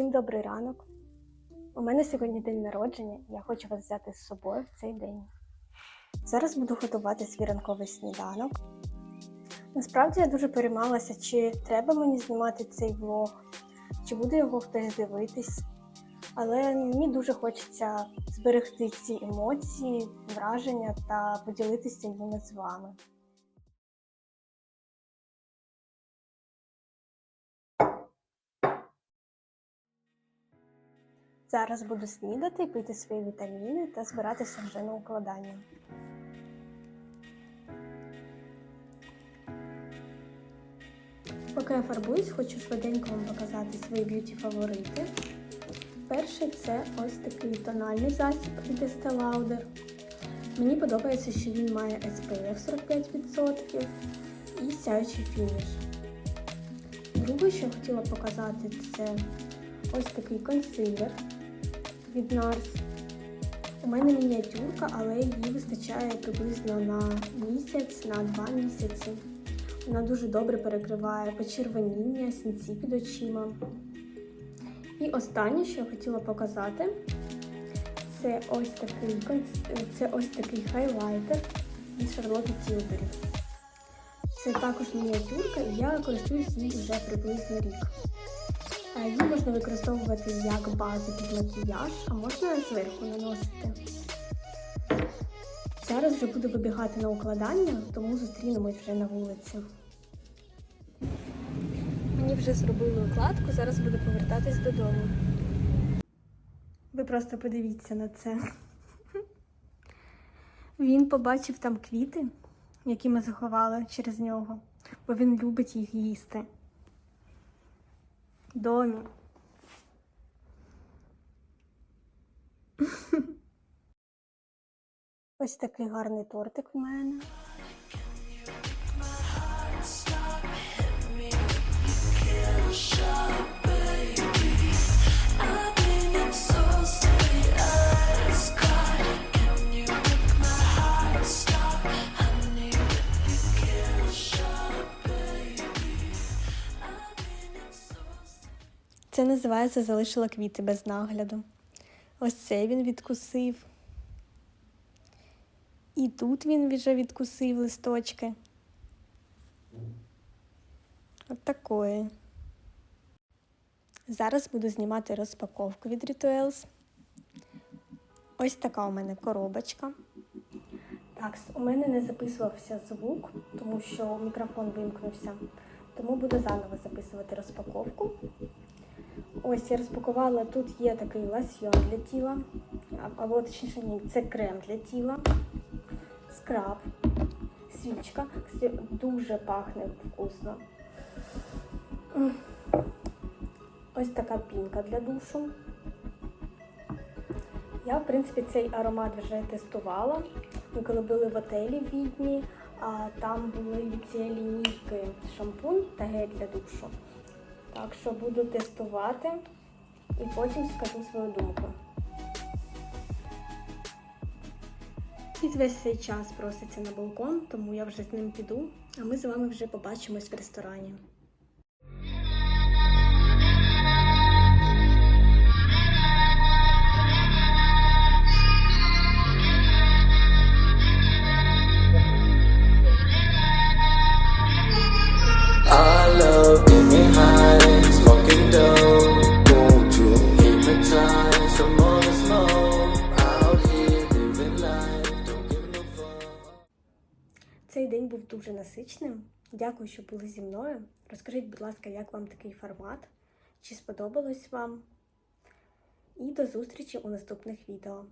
Всім добрий ранок. У мене сьогодні день народження, і я хочу вас взяти з собою в цей день. Зараз буду готувати свій ранковий сніданок. Насправді я дуже переймалася, чи треба мені знімати цей влог, чи буде його хтось дивитись. Але мені дуже хочеться зберегти ці емоції, враження та поділитися ними з вами. Зараз буду снідати, пити свої вітаміни та збиратися вже на укладання. Поки я фарбуюсь, хочу швиденько вам показати свої б'юті фаворити. Перший це ось такий тональний засіб від Estee Lauder. Мені подобається, що він має SPF 45% і сяючий фініш. Друге, що я хотіла показати, це ось такий консилер від NARS. У мене мініатюрка, але її вистачає приблизно на місяць, на два місяці. Вона дуже добре перекриває почервоніння, синці під очима. І останнє, що я хотіла показати, це ось такий, це ось такий хайлайтер від Charlotte Tilbury. Це також мініатюрка, і я користуюсь її вже приблизно рік. Її можна використовувати як базу під макіяж, а можна зверху наносити. Зараз вже буду вибігати на укладання, тому зустрінемось вже на вулиці. Мені вже зробили укладку, зараз буду повертатись додому. Ви просто подивіться на це. Він побачив там квіти, які ми заховали через нього, бо він любить їх їсти. Домі. Ось такий гарний тортик в мене. Це називається залишила квіти без нагляду. Ось це він відкусив. І тут він вже відкусив листочки. От такої. Зараз буду знімати розпаковку від Rituals. Ось така у мене коробочка. Так, у мене не записувався звук, тому що мікрофон вимкнувся. Тому буду заново записувати розпаковку. Ось я розпакувала, тут є такий лосьйон для тіла, або точніше ні, це крем для тіла, скраб, свічка. Дуже пахне вкусно. Ось така пінка для душу. Я, в принципі, цей аромат вже тестувала. Ми коли були в отелі в Відні, а там були ці лінійки шампунь та гель для душу. Так що буду тестувати і потім скажу свою думку. Під весь цей час проситься на балкон, тому я вже з ним піду, а ми з вами вже побачимось в ресторані. Дуже насичним. Дякую, що були зі мною. Розкажіть, будь ласка, як вам такий формат? Чи сподобалось вам? І до зустрічі у наступних відео.